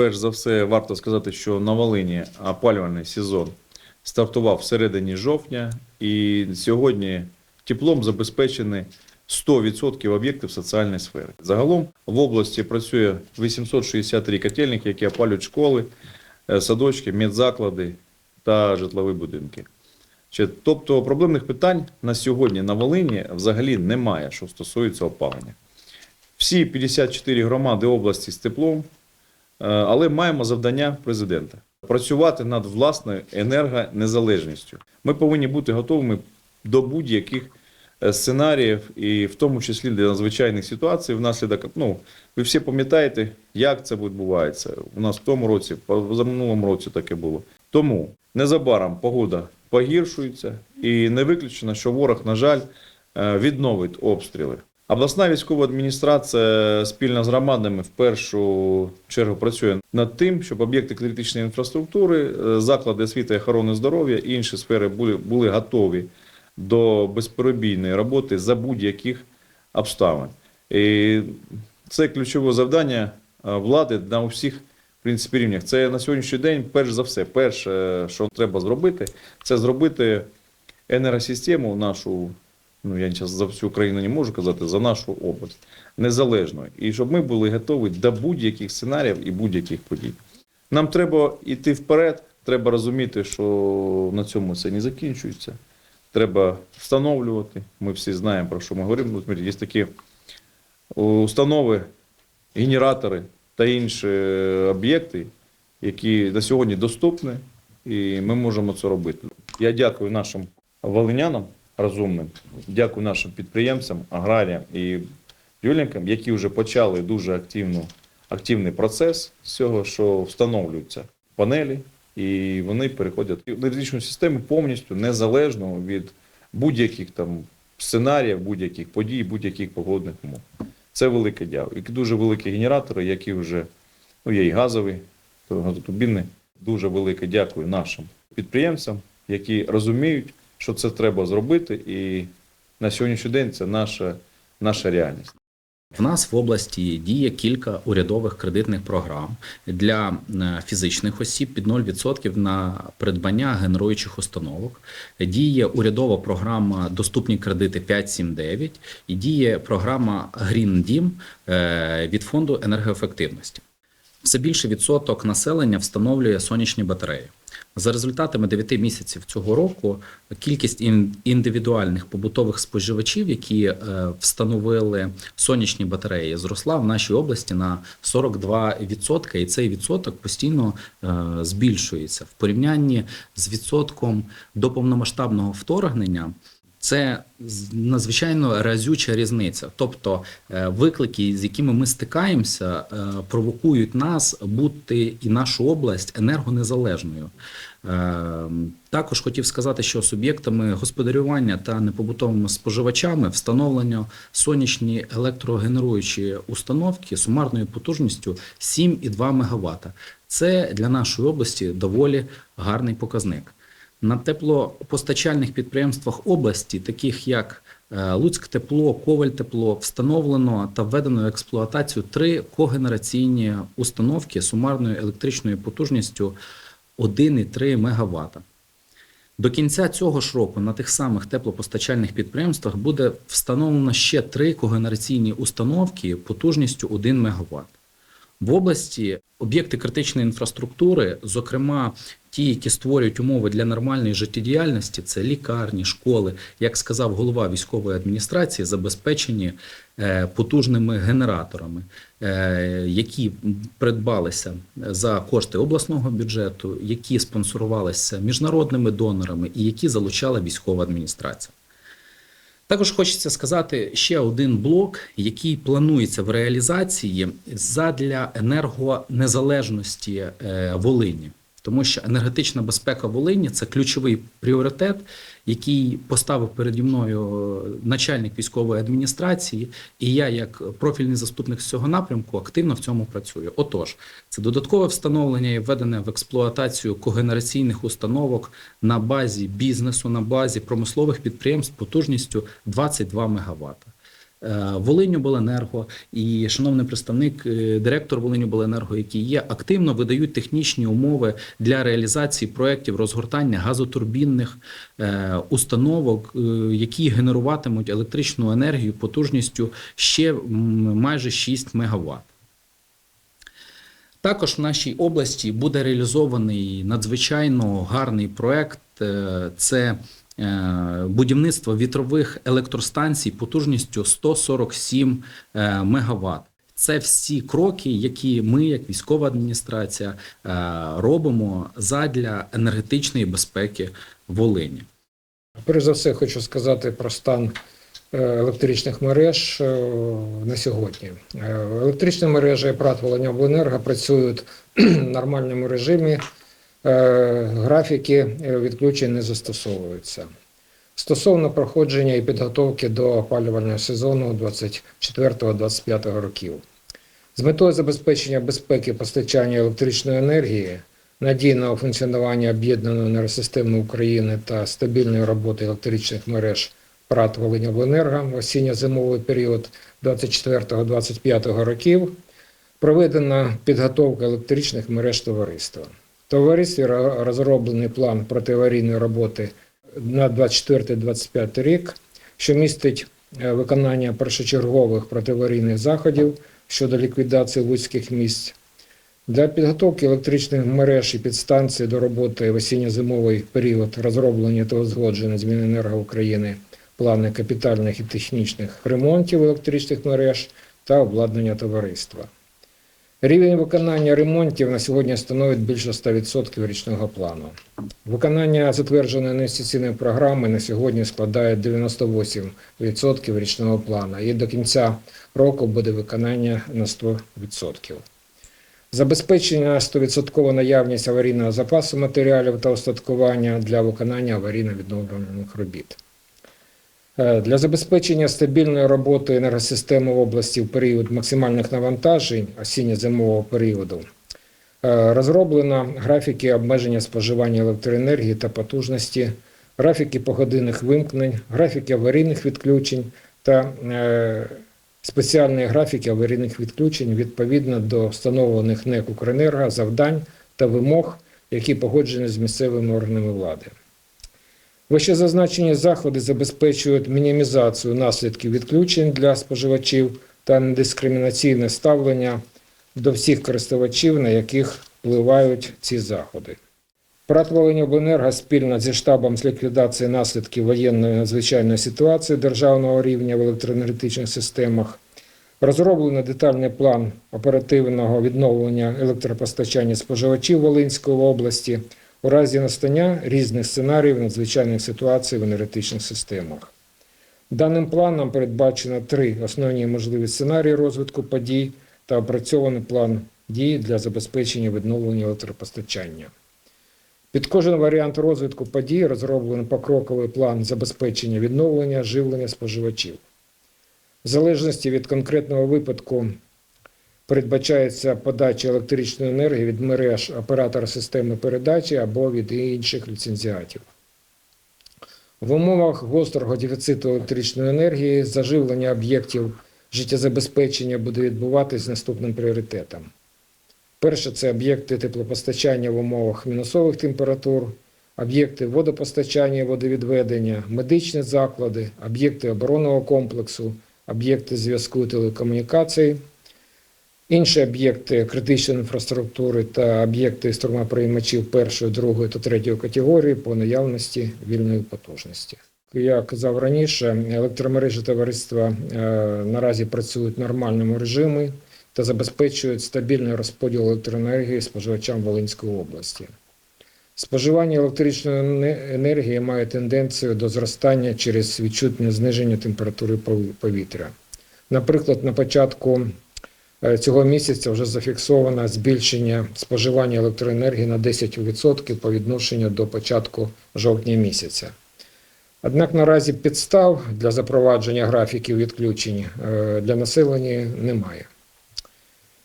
Перш за все, варто сказати, що на Волині опалювальний сезон стартував всередині жовтня, і сьогодні теплом забезпечені 100% об'єктів соціальної сфери. Загалом в області працює 863 котельники, які опалюють школи, е, садочки, медзаклади та житлові будинки. Тобто проблемних питань на сьогодні на Волині взагалі немає, що стосується опалення. Всі 54 громади області з теплом, але маємо завдання президента працювати над власною енергонезалежністю. Ми повинні бути готовими до будь-яких е, сценаріїв, і в тому числі для надзвичайних ситуацій, внаслідок, ну, ви всі пам'ятаєте, як це відбувається. У нас в тому році, за минулому році таке було. Тому незабаром погода погіршується, і не виключено, що ворог, на жаль, е, відновить обстріли. Обласна військова адміністрація спільно з громадами в першу чергу працює над тим, щоб об'єкти критичної інфраструктури, е, заклади освіти охорони здоров'я і інші сфери були, були готові до безперебійної роботи за будь-яких обставин. І це ключове завдання е, влади на усіх в принципі, рівнях. Це на сьогоднішній день, перш за все, перше, що треба зробити, це зробити енергосистему нашу, ну я зараз за всю Україну не можу казати, за нашу область, незалежною. І щоб ми були готові до будь-яких сценаріїв і будь-яких подій. Нам треба йти вперед, треба розуміти, що на цьому це не закінчується. Треба встановлювати. Ми всі знаємо, про що ми говоримо. Є такі установи, генератори та інші об'єкти, які на сьогодні доступні, і ми можемо це робити. Я дякую нашим волинянам розумним, дякую нашим підприємцям, аграріям і бюлінкам, які вже почали дуже активну, активний процес цього, що встановлюються панелі, і вони переходять в енергетичну систему повністю незалежно від будь-яких там сценаріїв, будь-яких подій, будь-яких погодних умов. Це велике дякую. І дуже великі генератори, які вже ну, є і газові, то газотурбінні. Дуже велике дякую нашим підприємцям, які розуміють, що це треба зробити, і на сьогоднішній день це наша, наша реальність. В нас в області діє кілька урядових кредитних програм для е, фізичних осіб під 0% на придбання генеруючих установок. Діє урядова програма Доступні кредити 579 і діє програма Green Дім е, від фонду енергоефективності. Все більше відсоток населення встановлює сонячні батареї. За результатами 9 місяців цього року кількість ін- індивідуальних побутових споживачів, які е, встановили сонячні батареї, зросла в нашій області на 42%, і цей відсоток постійно е, збільшується в порівнянні з відсотком до повномасштабного вторгнення. Це надзвичайно разюча різниця. Тобто е, виклики, з якими ми стикаємося, е, провокують нас бути і нашу область енергонезалежною. Е, Також хотів сказати, що суб'єктами господарювання та непобутовими споживачами встановлено сонячні електрогенеруючі установки сумарною потужністю 7,2 МВт. Це для нашої області доволі гарний показник. На теплопостачальних підприємствах області, таких як е, Луцьк тепло, Коваль тепло, встановлено та введено в експлуатацію три когенераційні установки сумарною електричною потужністю 1,3 МВт. До кінця цього ж року на тих самих теплопостачальних підприємствах буде встановлено ще три когенераційні установки потужністю 1 МВт. В області об'єкти критичної інфраструктури, зокрема ті, які створюють умови для нормальної життєдіяльності, це лікарні, школи, як сказав голова військової адміністрації, забезпечені е, потужними генераторами, е, які придбалися за кошти обласного бюджету, які спонсорувалися міжнародними донорами і які залучала військова адміністрація. Також хочеться сказати ще один блок, який планується в реалізації задля енергонезалежності е, Волині. Тому що енергетична безпека Волині це ключовий пріоритет, який поставив переді мною начальник військової адміністрації, і я, як профільний заступник з цього напрямку, активно в цьому працюю. Отож, це додаткове встановлення і введене в експлуатацію когенераційних установок на базі бізнесу, на базі промислових підприємств потужністю 22 МВт. Е, Волиньобленерго і шановний представник, е, директор Волиньобленерго, які є, активно видають технічні умови для реалізації проєктів розгортання газотурбінних е, установок, які генеруватимуть електричну енергію потужністю ще майже 6 МВт. Також в нашій області буде реалізований надзвичайно гарний проект. е, Це е, будівництво вітрових електростанцій потужністю 147 МВт. Це всі кроки, які ми, як військова адміністрація, е, робимо задля енергетичної безпеки Волині. Перш за все, хочу сказати про стан е, електричних мереж е, на сьогодні. Е, Електричні мережі ПРАТ Волиньобленерго працюють в нормальному режимі, е, графіки е, відключень не застосовуються. Стосовно проходження і підготовки до опалювального сезону 24-25 років. З метою забезпечення безпеки постачання електричної енергії, надійного функціонування об'єднаної енергосистеми України та стабільної роботи електричних мереж ПРАТ Волиньобленерго в осінньо-зимовий період 24-25 років проведена підготовка електричних мереж товариства. Товаристві розроблений план протиаварійної роботи на 24-25 рік, що містить е, виконання першочергових протиаварійних заходів щодо ліквідації вузьких місць. Для підготовки електричних мереж і підстанцій до роботи в осінньо-зимовий період розроблені та узгоджені з Міненерго України плани капітальних і технічних ремонтів електричних мереж та обладнання товариства. Рівень виконання ремонтів на сьогодні становить більше 100% річного плану. Виконання затвердженої інвестиційної програми на сьогодні складає 98% річного плану, і до кінця року буде виконання на 100%. Забезпечення 100% наявність аварійного запасу матеріалів та устаткування для виконання аварійно-відновлювальних робіт. Е, Для забезпечення стабільної роботи енергосистеми в області в період максимальних навантажень осінньо-зимового періоду е, розроблено графіки обмеження споживання електроенергії та потужності, графіки погодинних вимкнень, графіки аварійних відключень та е, спеціальні графіки аварійних відключень відповідно до встановлених НЕК «Укренерго» завдань та вимог, які погоджені з місцевими органами влади. Вищезазначені заходи забезпечують мінімізацію наслідків відключень для споживачів та недискримінаційне ставлення до всіх користувачів, на яких впливають ці заходи. ПРАТ «Волиньобленерго» спільно зі штабом з ліквідації наслідків воєнної надзвичайної ситуації державного рівня в електроенергетичних системах розроблено детальний план оперативного відновлення електропостачання споживачів Волинської області у разі настання різних сценаріїв надзвичайних ситуацій в енергетичних системах. Даним планом передбачено три основні можливі сценарії розвитку подій та опрацьований план дій для забезпечення відновлення електропостачання. Під кожен варіант розвитку подій розроблено покроковий план забезпечення відновлення живлення споживачів. В залежності від конкретного випадку передбачається подача електричної енергії від мереж оператора системи передачі або від інших ліцензіатів. В умовах гострого дефіциту електричної енергії заживлення об'єктів життєзабезпечення буде відбуватись наступним пріоритетом. Перше це об'єкти теплопостачання в умовах мінусових температур, об'єкти водопостачання і водовідведення, медичні заклади, об'єкти оборонного комплексу, об'єкти зв'язку і телекомунікацій, інші об'єкти критичної інфраструктури та об'єкти струмоприймачів першої, другої та третьої категорії по наявності вільної потужності. Я казав раніше, електромережі товариства е, наразі працюють в нормальному режимі та забезпечують стабільний розподіл електроенергії споживачам Волинської області. Споживання електричної енергії має тенденцію до зростання через відчутне зниження температури повітря. Наприклад, на початку цього місяця вже зафіксовано збільшення споживання електроенергії на 10% по відношенню до початку жовтня місяця. Однак наразі підстав для запровадження графіків відключень е, для населення немає.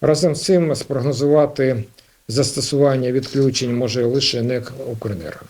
Разом з цим спрогнозувати застосування відключень може лише НЕК «Укренерго».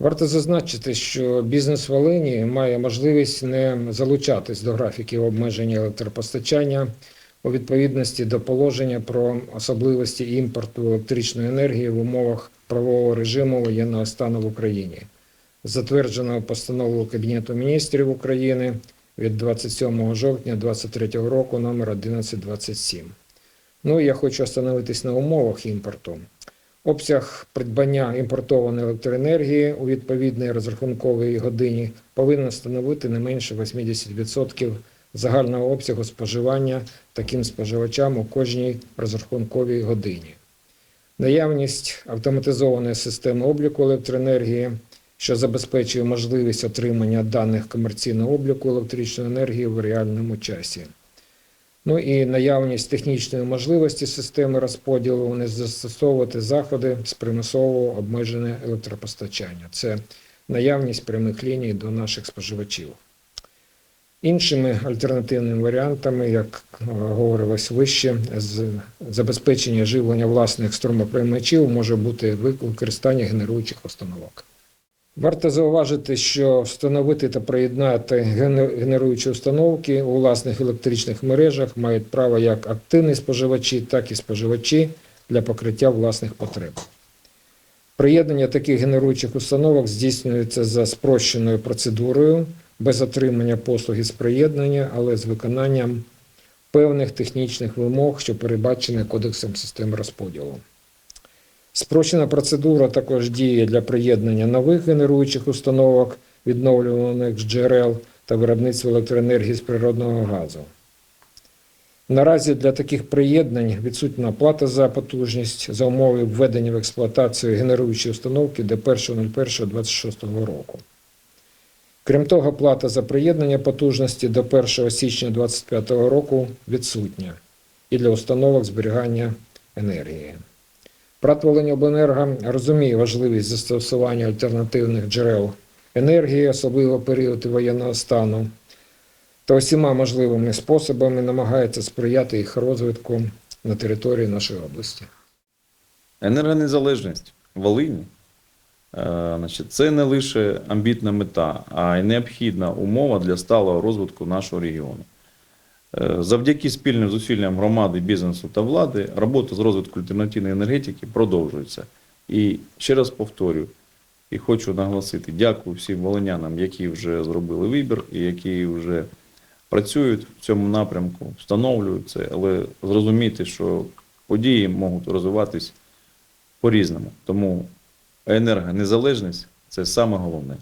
Варто зазначити, що бізнес Волині має можливість не залучатись до графіків обмеження електропостачання у відповідності до положення про особливості імпорту електричної енергії в умовах правового режиму воєнного стану в Україні, затвердженого постановою Кабінету міністрів України від 27 жовтня 2023 року номер 1127. Ну, я хочу остановитись на умовах імпорту. Обсяг придбання імпортованої електроенергії у відповідній розрахунковій годині повинен становити не менше 80% загального обсягу споживання таким споживачам у кожній розрахунковій годині. Наявність автоматизованої системи обліку електроенергії, що забезпечує можливість отримання даних комерційного обліку електричної енергії в реальному часі. Ну і наявність технічної можливості системи розподілу не застосовувати заходи з примусового обмеження електропостачання. Це наявність прямих ліній до наших споживачів. Іншими альтернативними варіантами, як е, говорилось вище, з забезпечення живлення власних струмоприймачів може бути використання генеруючих установок. Варто зауважити, що встановити та приєднати генеруючі установки у власних електричних мережах мають право як активні споживачі, так і споживачі для покриття власних потреб. Приєднання таких генеруючих установок здійснюється за спрощеною процедурою без отримання послуги з приєднання, але з виконанням певних технічних вимог, що передбачені Кодексом системи розподілу. Спрощена процедура також діє для приєднання нових генеруючих установок, відновлюваних з джерел та виробництва електроенергії з природного газу. Наразі для таких приєднань відсутня плата за потужність за умови введення в експлуатацію генеруючої установки до 1.01.26 року. Крім того, плата за приєднання потужності до 1 січня 2025 року відсутня і для установок зберігання енергії. ПРАТ «Волиньобленерго» розуміє важливість застосування альтернативних джерел енергії, особливо період воєнного стану, та усіма можливими способами намагається сприяти їх розвитку на території нашої області. Енергонезалежність Волині це не лише амбітна мета, а й необхідна умова для сталого розвитку нашого регіону. Е, Завдяки спільним зусиллям громади, бізнесу та влади робота з розвитку альтернативної енергетики продовжується. І ще раз повторю, і хочу наголосити, дякую всім волинянам, які вже зробили вибір і які вже працюють в цьому напрямку, встановлюють це, але зрозуміти, що події можуть розвиватись по-різному. Тому енергонезалежність це саме головне.